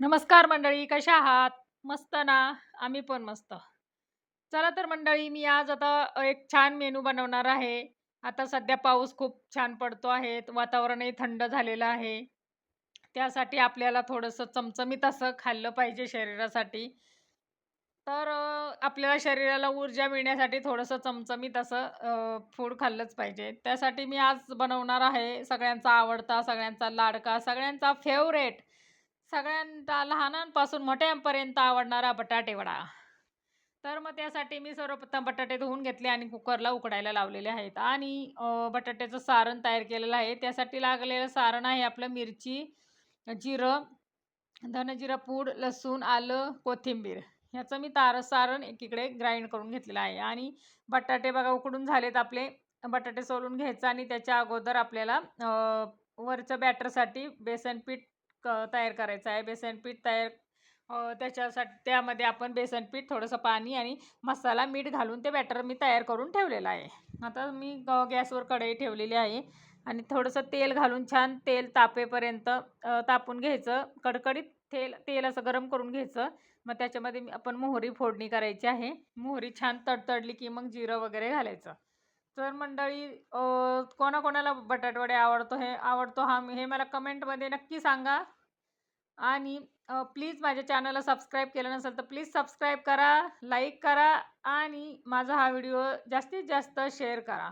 नमस्कार मंडळी कशा आहात? मस्त ना? आम्ही पण मस्त. चला तर मंडळी मी आज आता एक छान मेनू बनवणार आहे. आता सध्या पाऊस खूप छान पडतो आहे वातावरणही थंड झालेलं आहे. त्यासाठी आपल्याला थोडंसं चमचमीत असं खाल्लं पाहिजे शरीरासाठी. तर आपल्याला शरीराला ऊर्जा मिळण्यासाठी थोडंसं चमचमीत असं फूड खाल्लंच पाहिजे. त्यासाठी मी आज बनवणार आहे सगळ्यांचा आवडता सगळ्यांचा लाडका सगळ्यांचा फेवरेट सगळ्यांना लहानांपासून मोठ्यांपर्यंत आवडणारा बटाटे वडा. तर मग त्यासाठी मी सर्वप्रथम बटाटे धुवून घेतले आणि कुकरला उकडायला लावलेले आहेत. आणि बटाट्याचं सारण तयार केलेलं आहे. त्यासाठी लागलेलं सारण आहे आपलं मिरची जिरं धनजिरं पूड लसूण आलं कोथिंबीर. ह्याचं मी तार सारण एकीकडे ग्राइंड करून घेतलेलं आहे. आणि बटाटे बघा उकडून झालेत आपले. बटाटे सोलून घ्यायचं आणि त्याच्या अगोदर आपल्याला वरचं वरच्या बॅटरसाठी बेसन पीठ क तयार करायचं आहे. बेसन पीठ तयार त्याच्यासाठी त्यामध्ये आपण बेसन पीठ थोडंसं पाणी आणि मसाला मीठ घालून ते बॅटर मी तयार करून ठेवलेलं आहे. आता मी ग गॅसवर कढई ठेवलेली आहे आणि थोडंसं तेल घालून छान तेल तापेपर्यंत तापून घ्यायचं. कडकडीत तेल तेल असं गरम करून घ्यायचं. मग त्याच्यामध्ये आपण मोहरी फोडणी करायची आहे. मोहरी छान तडतडली की मग जिरं वगैरे घालायचं. तर मंडळी कोणाकोणाला बटाटवडे आवडतो हे आवडतो हा हे मला कमेंटमध्ये नक्की सांगा. आणि प्लीज माझ्या चॅनलला सबस्क्राईब केलं नसेल तर प्लीज सबस्क्राईब करा लाईक करा आणि माझा हा व्हिडिओ जास्तीत जास्त शेअर करा.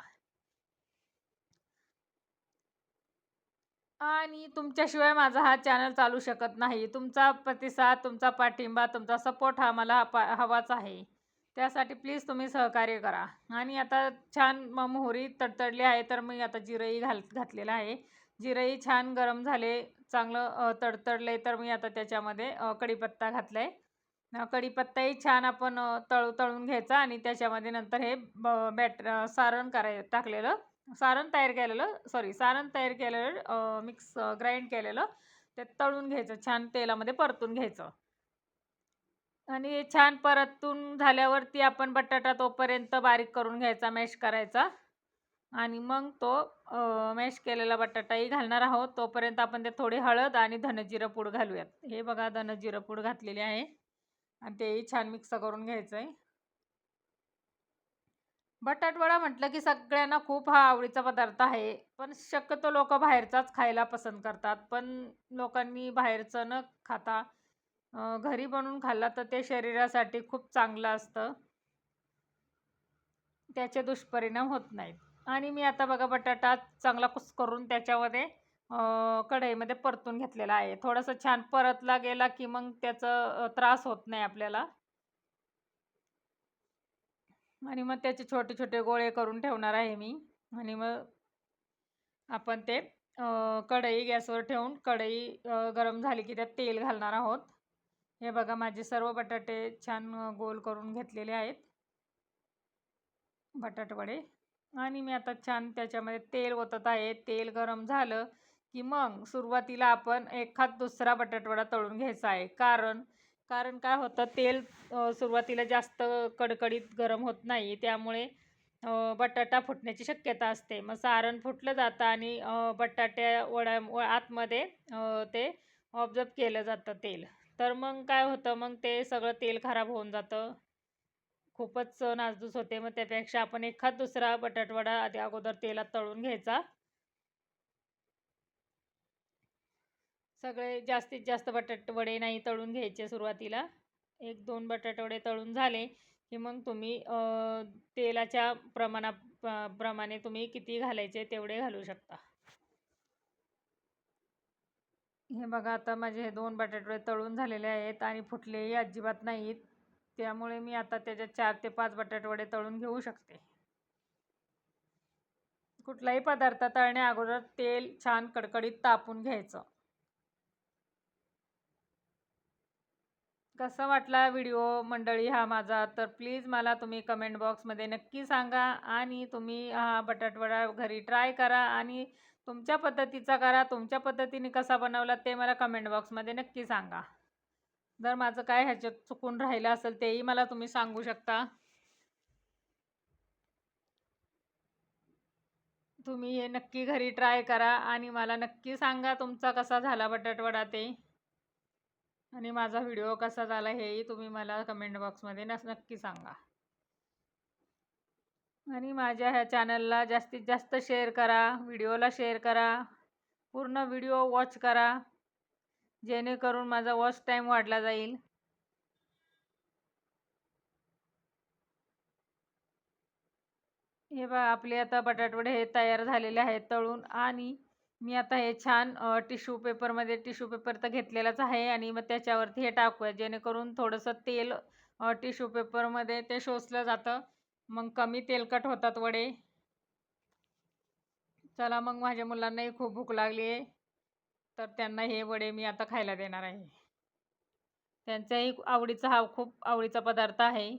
आणि तुमच्याशिवाय माझा हा चॅनल चालू शकत नाही. तुमचा प्रतिसाद तुमचा पाठिंबा तुमचा सपोर्ट हा मला पा हवाच आहे. त्यासाठी प्लीज तुम्ही सहकार्य करा. आणि आता छान मग मोहरी तडतडली आहे तर मी आता जिरंही घाल घातलेलं आहे. जिरंही छान गरम झाले चांगलं तडतडले तर मी आता त्याच्यामध्ये कढीपत्ता घातला आहे कढीपत्ताही छान आपण तळू तळून घ्यायचा आणि त्याच्यामध्ये नंतर हे ब बॅट सारण कराय टाकलेलं. सारण तयार केलेलं सॉरी सारण तयार केलेलं मिक्स ग्राइंड केलेलं. ते तळून घ्यायचं छान तेलामध्ये परतून घ्यायचं. आणि छान परतून झाल्यावरती आपण बटाटा तोपर्यंत बारीक करून घ्यायचा मॅश करायचा. आणि मग तो मॅश केलेला बटाटाही घालणार आहोत. तोपर्यंत आपण ते थोडी हळद आणि धनजिरं पूड घालूयात. हे बघा धनजिरं पूड घातलेली आहे. आणि तेही छान मिक्स करून घ्यायचं आहे बटाटवडा म्हटलं की सगळ्यांना खूप हा आवडीचा पदार्थ आहे. पण शक्यतो लोक बाहेरचाच खायला पसंत करतात. पण लोकांनी बाहेरचं न खाता घरी बनवून खाल्ला तर ते शरीरासाठी खूप चांगलं असतं. त्याचे दुष्परिणाम होत नाहीत. आणि मी आता बघा बटाटा चांगला कुस्करून त्याच्यामध्ये कढईमध्ये परतून घेतलेला आहे. थोडंसं छान परतला गेला की मग त्याचं त्रास होत नाही आपल्याला. आणि मग त्याचे छोटे छोटे गोळे करून ठेवणार आहे मी. आणि मग आपण ते कढई गॅसवर ठेवून कढई गरम झाली की त्यात तेल घालणार आहोत. हे बघा माझे सर्व बटाटे छान गोल करून घेतलेले आहेत. बटाटवडे. आणि मी आता छान त्याच्यामध्ये तेल ओतत आहे. तेल गरम झालं की मग सुरुवातीला आपण एखाद दुसरा बटाटवडा तळून घ्यायचा आहे. कारण कारण काय होतं तेल सुरुवातीला जास्त कडकडीत गरम होत नाही. त्यामुळे बटाटा फुटण्याची शक्यता असते. मग सारण फुटलं जातं आणि बटाट्या वड्या व आतमध्ये ते ऑब्झर्व केलं जातं तेल. तर मग काय होतं मग ते सगळं तेल खराब होऊन जातं. खूपच नासधूस होते. मग त्यापेक्षा आपण एखाद दुसरा बटाटवडा आधी अगोदर तेलात तळून घ्यायचा. सगळे जास्तीत जास्त बटाटवडे नाही तळून घ्यायचे सुरुवातीला. एक दोन बटाटवडे तळून झाले की मग तुम्ही तेलाच्या प्रमाणा प्रमाणे तुम्ही किती घालायचे तेवढे घालू शकता. हे बघा आता माझे हे दोन बटाटे तळून झालेले आहेत आणि फुटलेही अजिबात नाहीत. त्यामुळे मी आता त्याच्यात चार ते पाच बटाटवडे तळून घेऊ शकते. कुठलाही पदार्थ तळण्या अगोदर तेल छान कडकडीत तापून घ्यायचं. कसा वाटला व्हिडिओ मंडळी हा माझा? तर प्लीज मला तुम्ही कमेंट बॉक्समध्ये नक्की सांगा आणि तुम्ही हा बटाटवडा घरी ट्राय करा आणि तुमच्या पद्धतीचा करा तुमच्या पद्धतीने कसा बनवला ते मला कमेंट बॉक्समध्ये नक्की सांगा. जर माझं काय ह्याच्यात चुकून राहिलं असेल तेही मला तुम्ही सांगू शकता. तुम्ही हे नक्की घरी ट्राय करा आणि मला नक्की सांगा तुमचा कसा झाला बटाटवडा ते. आणि माझा व्हिडिओ कसा झाला हेही तुम्ही मला कमेंट बॉक्समध्ये नस नक्की सांगा. आणि माझ्या ह्या चॅनलला जास्तीत जास्त शेअर करा व्हिडिओला शेअर करा पूर्ण व्हिडिओ वॉच करा जेणेकरून माझा वॉच टाईम वाढला जाईल. हे बघा आपले आता बटाटवडे हे तयार झालेले आहेत तळून आणि मी आता हे छान टिश्यू पेपरमध्ये टिश्यू पेपर तर घेतलेलाच आहे आणि मग त्याच्यावरती हे टाकूया जेणेकरून थोडंसं तेल टिश्यू पेपरमध्ये ते शोषलं जातं. मग कमी तेलकट होतात वडे. चला मग माझ्या मुलांनाही खूप भूक लागली आहे. तर त्यांना हे वडे मी आता खायला देणार आहे. त्यांचाही आवडीचा हा खूप आवडीचा पदार्थ आहे.